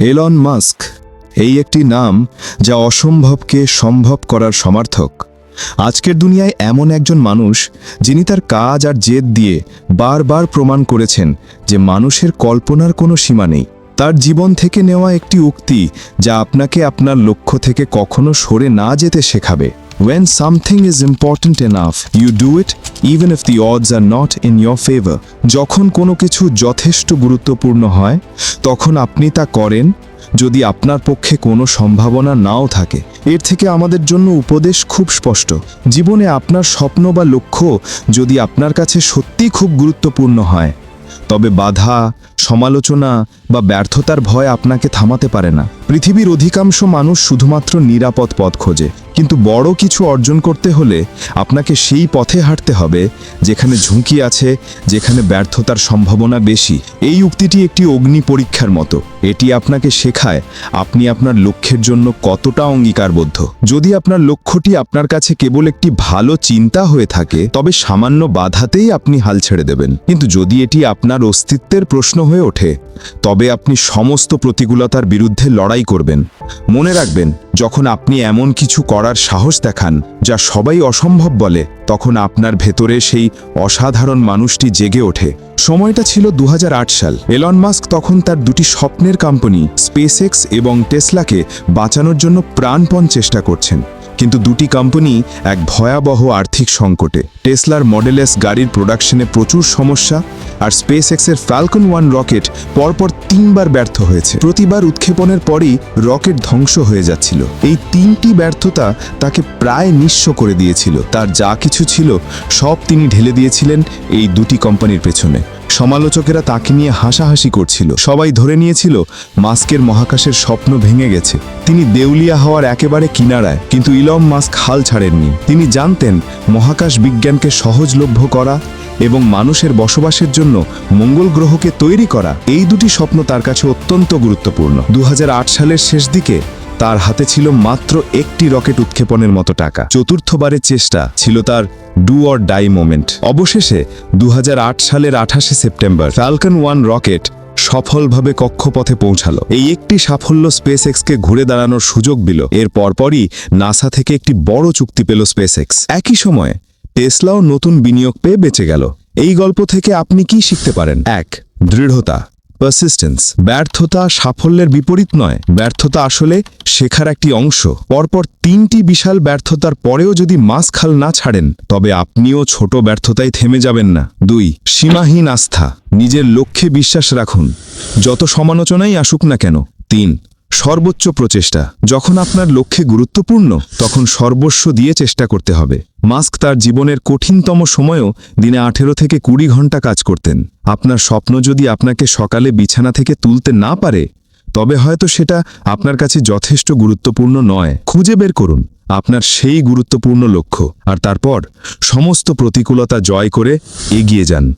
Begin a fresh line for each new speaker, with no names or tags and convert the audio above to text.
Elon Musk এই একটি নাম যা অসম্ভবকে সম্ভব করার সমর্থক। আজকের দুনিয়ায় এমন একজন মানুষ যিনি তার কাজ আর জেদ দিয়ে বারবার প্রমাণ করেছেন যে মানুষের কল্পনার কোনো সীমা নেই। তার জীবন থেকে নেওয়া একটি উক্তি যা আপনাকে আপনার লক্ষ্য থেকে কখনো সরে না যেতে শেখাবে। When something is important enough, you do it even if the odds are not in your favor. যখন কোনো কিছু যথেষ্ট গুরুত্বপূর্ণ হয় তখন আপনি তা করেন যদি আপনার পক্ষে কোনো সম্ভাবনা নাও থাকে। এর থেকে আমাদের জন্য উপদেশ খুব স্পষ্ট। জীবনে আপনার স্বপ্ন বা লক্ষ্য যদি আপনার কাছে সত্যি খুব গুরুত্বপূর্ণ হয় তবে বাধা সমালোচনা বা ব্যর্থতার ভয় আপনাকে থামাতে পারে না। পৃথিবীর অধিকাংশ মানুষ শুধুমাত্র নিরাপদ পথ খোঁজে। কিন্তু বড় কিছু অর্জন করতে হলে আপনাকে সেই পথে হাঁটতে হবে, যেখানে ঝুঁকি আছে, যেখানে ব্যর্থতার সম্ভাবনা বেশি। এই উক্তিটি একটি অগ্নি পরীক্ষার মতো। এটি আপনাকে শেখায় আপনি আপনার লক্ষ্যের জন্য কতটা অঙ্গীকারবদ্ধ। যদি আপনার লক্ষ্যটি আপনার কাছে কেবল একটি ভালো চিন্তা হয়ে থাকে, তবে সামান্য বাধাতেই আপনি হাল ছেড়ে দেবেন। কিন্তু যদি এটি আপনার অস্তিত্বের প্রশ্ন হয়ে ওঠে, তবে আপনি সমস্ত প্রতিকূলতার বিরুদ্ধে লড়াই করবেন। মনে রাখবেন যখন আপনি এমন কিছু করার সাহস দেখান, যা সবাই অসম্ভব বলে, তখন আপনার ভেতরে সেই অসাধারণ মানুষটি জেগে ওঠে। সময়টা ছিল দু হাজার আট সাল। এলন মাস্ক তখন তার দুটি স্বপ্নের কোম্পানি স্পেসএক্স এবং টেসলাকে বাঁচানোর জন্য প্রাণপণ চেষ্টা করছেন। কিন্তু দুটি কোম্পানি এক ভয়াবহ আর্থিক সংকটে। টেসলার মডেলেস গাড়ির প্রোডাকশনে প্রচুর সমস্যা আর স্পেস এক্সের ফ্যালকন ওয়ান রকেট পরপর তিনবার ব্যর্থ হয়েছে। প্রতিবার উৎক্ষেপণের পরই রকেট ধ্বংস হয়ে যাচ্ছিল। এই তিনটি ব্যর্থতা তাকে প্রায় নিঃস্ব করে দিয়েছিল। তার যা কিছু ছিল, সব তিনি ঢেলে দিয়েছিলেন এই দুটি কোম্পানির পেছনে। সমালোচকেরা তাকে নিয়ে হাসাহাসি করছিল। সবাই ধরে নিয়েছিল, মাস্কের মহাকাশের স্বপ্ন ভেঙে গেছে। তিনি দেউলিয়া হওয়ার একেবারে কিনারায়, কিন্তু ইলম মাস্ক হাল ছাড়েননি। তিনি জানতেন, মহাকাশ বিজ্ঞানকে সহজলভ্য করা এবং মানুষের বসবাসের জন্য মঙ্গল গ্রহকে তৈরি করা, এই দুটি স্বপ্ন তার কাছে অত্যন্ত গুরুত্বপূর্ণ। দু হাজার আট সালের শেষ দিকে তার হাতে ছিল মাত্র একটি রকেট উৎক্ষেপণের মতো টাকা। চতুর্থবারের চেষ্টা ছিল তার ডু অর ডাই মোমেন্ট। অবশেষে দু হাজার আট সালের আঠাশে সেপ্টেম্বর ফ্যালকন ওয়ান রকেট সফলভাবে কক্ষপথে পৌঁছালো। এই একটি সাফল্য স্পেস এক্সকে ঘুরে দাঁড়ানোর সুযোগ দিল। এর পরপরই নাসা থেকে একটি বড় চুক্তি পেল স্পেস এক্স একই সময়ে টেসলাও নতুন বিনিয়োগ পেয়ে বেঁচে গেল। এই গল্প থেকে আপনি কি শিখতে পারেন? এক, দৃঢ়তা। পারসিস্টেন্স ব্যর্থতা সাফল্যের বিপরীত নয়। ব্যর্থতা আসলে শেখার একটি অংশ। পরপর তিনটি বিশাল ব্যর্থতার পরেও যদি মাস খাল না ছাড়েন, তবে আপনিও ছোট ব্যর্থতায় থেমে যাবেন না। দুই, সীমাহীন আস্থা। নিজের লক্ষ্যে বিশ্বাস রাখুন। যত সমালোচনাই আসুক না কেন। তিন সর্বোচ্চ প্রচেষ্টা। যখন আপনার লক্ষ্যে গুরুত্বপূর্ণ, তখন সর্বস্ব দিয়ে চেষ্টা করতে হবে। মাস্ক তার জীবনের কঠিনতম সময়েও দিনে আঠেরো থেকে কুড়ি ঘণ্টা কাজ করতেন। আপনার স্বপ্ন যদি আপনাকে সকালে বিছানা থেকে তুলতে না পারে, তবে হয়তো সেটা আপনার কাছে যথেষ্ট গুরুত্বপূর্ণ নয়। খুঁজে বের করুন, আপনার সেই গুরুত্বপূর্ণ লক্ষ্য। আর তারপর সমস্ত প্রতিকূলতা জয় করে এগিয়ে যান।